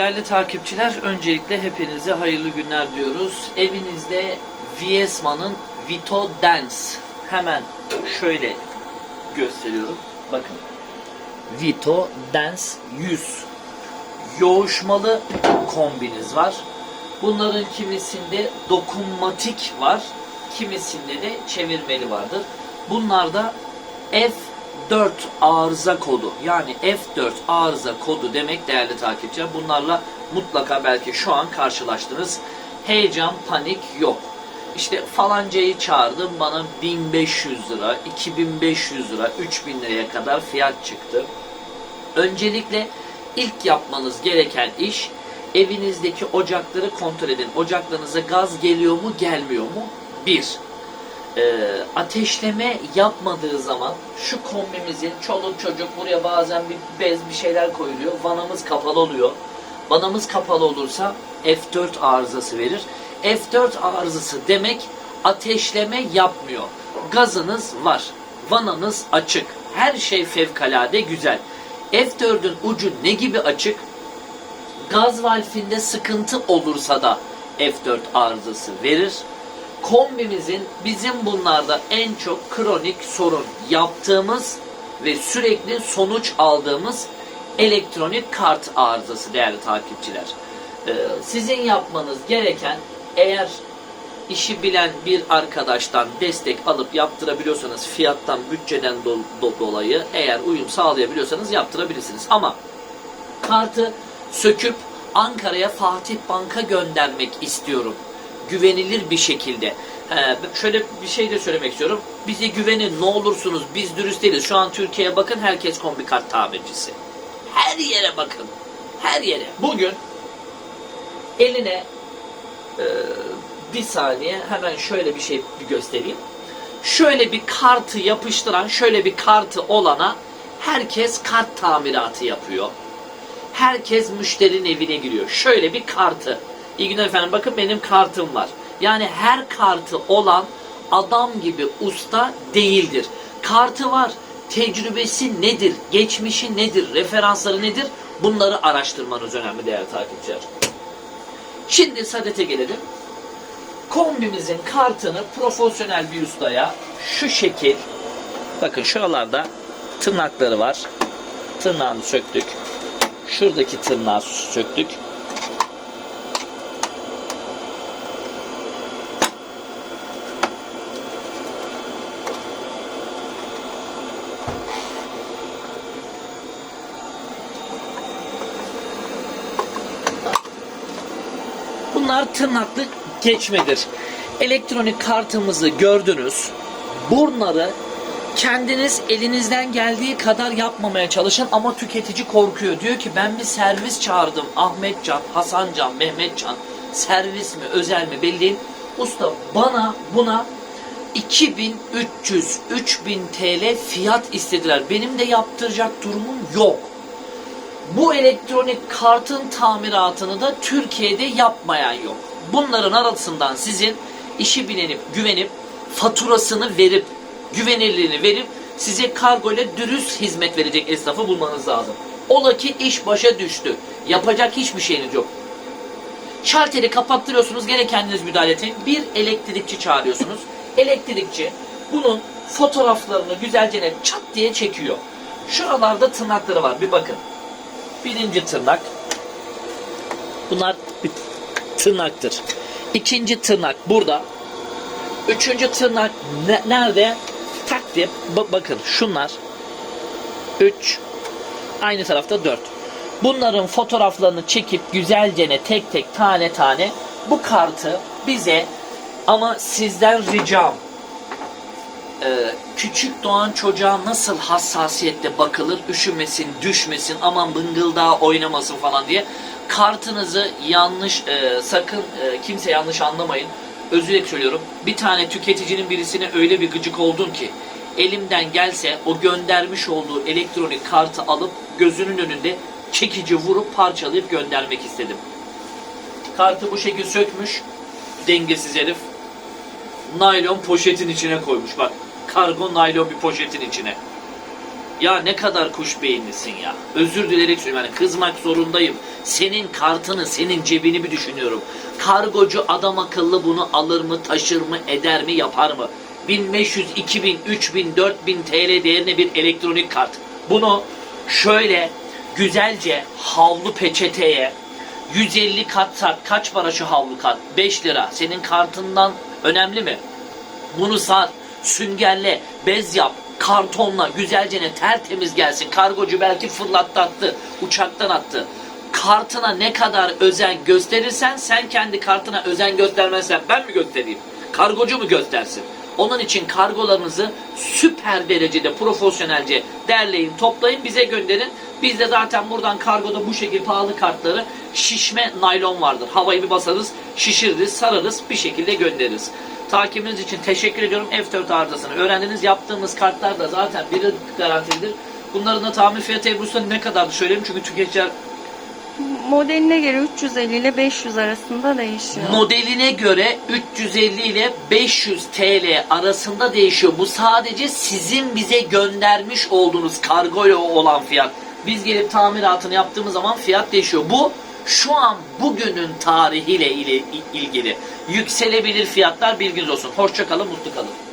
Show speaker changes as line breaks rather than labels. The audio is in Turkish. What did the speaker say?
Değerli takipçiler, öncelikle hepinize hayırlı günler diyoruz. Evinizde Viesma'nın Vito Dance. Hemen şöyle gösteriyorum. Bakın. Vito Dance 100. Yoğuşmalı kombiniz var. Bunların kimisinde dokunmatik var. Kimisinde de çevirmeli vardır. Bunlarda F4 arıza kodu yani F4 arıza kodu demek değerli takipçiler. Bunlarla mutlaka belki şu an karşılaştınız. Heyecan, panik yok. İşte falancayı çağırdım bana 1500 lira, 2500 lira, 3000 liraya kadar fiyat çıktı. Öncelikle ilk yapmanız gereken iş evinizdeki ocakları kontrol edin. Ocaklarınıza gaz geliyor mu, gelmiyor mu? Bir, e, ateşleme yapmadığı zaman şu kombimizin çoluk çocuk buraya bazen bir bez bir şeyler koyuluyor. Vanamız kapalı oluyor. Vanamız kapalı olursa F4 arızası verir. F4 arızası demek ateşleme yapmıyor. Gazınız var. Vananız açık. Her şey fevkalade güzel. F4'ün ucu ne gibi açık? Gaz valfinde sıkıntı olursa da F4 arızası verir. Kombimizin bizim bunlarda en çok kronik sorun yaptığımız ve sürekli sonuç aldığımız elektronik kart arızası değerli takipçiler. Ee, sizin yapmanız gereken eğer işi bilen bir arkadaştan destek alıp yaptırabiliyorsanız fiyattan bütçeden do- do- dolayı eğer uyum sağlayabiliyorsanız yaptırabilirsiniz. Ama kartı söküp Ankara'ya Fatih Bank'a göndermek istiyorum. Güvenilir bir şekilde. Ee, şöyle bir şey de söylemek istiyorum. Bize güvenin ne olursunuz biz dürüst değiliz. Şu an Türkiye'ye bakın herkes kombi kart tamircisi. Her yere bakın. Her yere. Bugün eline e, bir saniye hemen şöyle bir şey bir göstereyim. Şöyle bir kartı yapıştıran, şöyle bir kartı olana herkes kart tamiratı yapıyor. Herkes müşterinin evine giriyor. Şöyle bir kartı. İyi günler efendim bakın benim kartım var. Yani her kartı olan adam gibi usta değildir. Kartı var. Tecrübesi nedir? Geçmişi nedir? Referansları nedir? Bunları araştırmanız önemli değerli takipçiler. Şimdi sadete gelelim. Kombimizin kartını profesyonel bir ustaya şu şekil bakın şuralarda tırnakları var. Tırnağını söktük. Şuradaki tırnağı söktük. Bunlar tırnaklı geçmedir. Elektronik kartımızı gördünüz. Bunları kendiniz elinizden geldiği kadar yapmamaya çalışın ama tüketici korkuyor. Diyor ki ben bir servis çağırdım. Ahmetcan, Hasancan, Mehmetcan. Servis mi, özel mi belli değil. Usta bana buna 2300, 3000 TL fiyat istediler. Benim de yaptıracak durumum yok. Bu elektronik kartın tamiratını da Türkiye'de yapmayan yok. Bunların arasından sizin işi bilenip, güvenip, faturasını verip, güvenirliğini verip size kargo ile dürüst hizmet verecek esnafı bulmanız lazım. Ola ki iş başa düştü. Yapacak hiçbir şeyiniz yok. Şalteri kapattırıyorsunuz gene kendiniz müdahale edin. Bir elektrikçi çağırıyorsunuz. Elektrikçi bunun fotoğraflarını güzelce çat diye çekiyor. Şuralarda tırnakları var bir bakın. Birinci tırnak. Bunlar bir tırnaktır. İkinci tırnak burada. Üçüncü tırnak ne- nerede? Tak diye ba- bakın şunlar. Üç. Aynı tarafta dört. Bunların fotoğraflarını çekip güzelce ne tek tek tane tane bu kartı bize ama sizden ricam ee, küçük doğan çocuğa nasıl hassasiyetle bakılır, üşümesin, düşmesin, aman bıngıldağı oynamasın falan diye kartınızı yanlış, e, sakın e, kimse yanlış anlamayın. Özür söylüyorum. Bir tane tüketicinin birisine öyle bir gıcık oldum ki elimden gelse o göndermiş olduğu elektronik kartı alıp gözünün önünde çekici vurup parçalayıp göndermek istedim. Kartı bu şekil sökmüş. Dengesiz herif naylon poşetin içine koymuş bak. Kargo naylon bir poşetin içine. Ya ne kadar kuş beyinlisin ya. Özür dilerim söylüyorum. Yani kızmak zorundayım. Senin kartını, senin cebini bir düşünüyorum. Kargocu adam akıllı bunu alır mı, taşır mı, eder mi, yapar mı? 1500, 2000, 3000, 4000 TL değerine bir elektronik kart. Bunu şöyle güzelce havlu peçeteye 150 kat sat. Kaç para şu havlu kart? 5 lira. Senin kartından önemli mi? Bunu sar, süngerle, bez yap, kartonla güzelce tertemiz gelsin. Kargocu belki fırlattı attı, uçaktan attı. Kartına ne kadar özen gösterirsen sen kendi kartına özen göstermezsen ben mi göstereyim? Kargocu mu göstersin? Onun için kargolarınızı süper derecede profesyonelce derleyin, toplayın, bize gönderin. Biz de zaten buradan kargoda bu şekilde pahalı kartları şişme naylon vardır. Havayı bir basarız, şişiririz, sararız, bir şekilde göndeririz. Takibiniz için teşekkür ediyorum. F4 arızasını öğrendiniz. Yaptığımız kartlar da zaten bir yıllık garantilidir. Bunların da tahmin fiyatı Ebru'sa ne kadardı söyleyeyim çünkü tüketiciler
Modeline göre 350 ile 500 arasında değişiyor.
modeline göre 350 ile 500 TL arasında değişiyor. Bu sadece sizin bize göndermiş olduğunuz kargoyla olan fiyat. Biz gelip tamiratını yaptığımız zaman fiyat değişiyor. Bu şu an bugünün tarihiyle ilgili. Yükselebilir fiyatlar bilginiz olsun. Hoşça kalın, mutlu kalın.